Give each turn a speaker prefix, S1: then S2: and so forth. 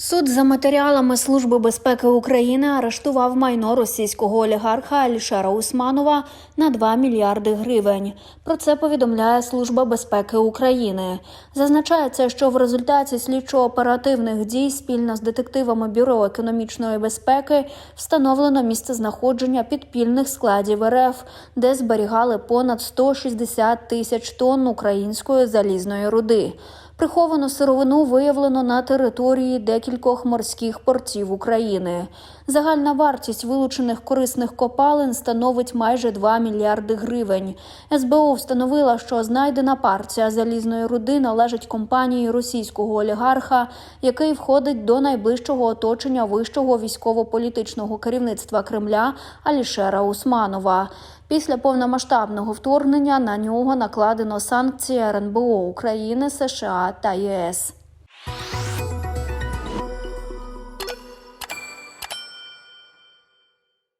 S1: Суд за матеріалами Служби безпеки України арештував майно російського олігарха Алішера Усманова на 2 мільярди гривень. Про це повідомляє Служба безпеки України. Зазначається, що в результаті слідчо-оперативних дій спільно з детективами Бюро економічної безпеки встановлено місце знаходження підпільних складів РФ, де зберігали понад 160 тисяч тонн української залізної руди. Приховану сировину виявлено на території декількох морських портів України. Загальна вартість вилучених корисних копалин становить майже 2 мільярди гривень. СБУ встановила, що знайдена партія залізної руди належить компанії російського олігарха, який входить до найближчого оточення вищого військово-політичного керівництва Кремля Алішера Усманова. Після повномасштабного вторгнення на нього накладено санкції РНБО України, США та ЄС.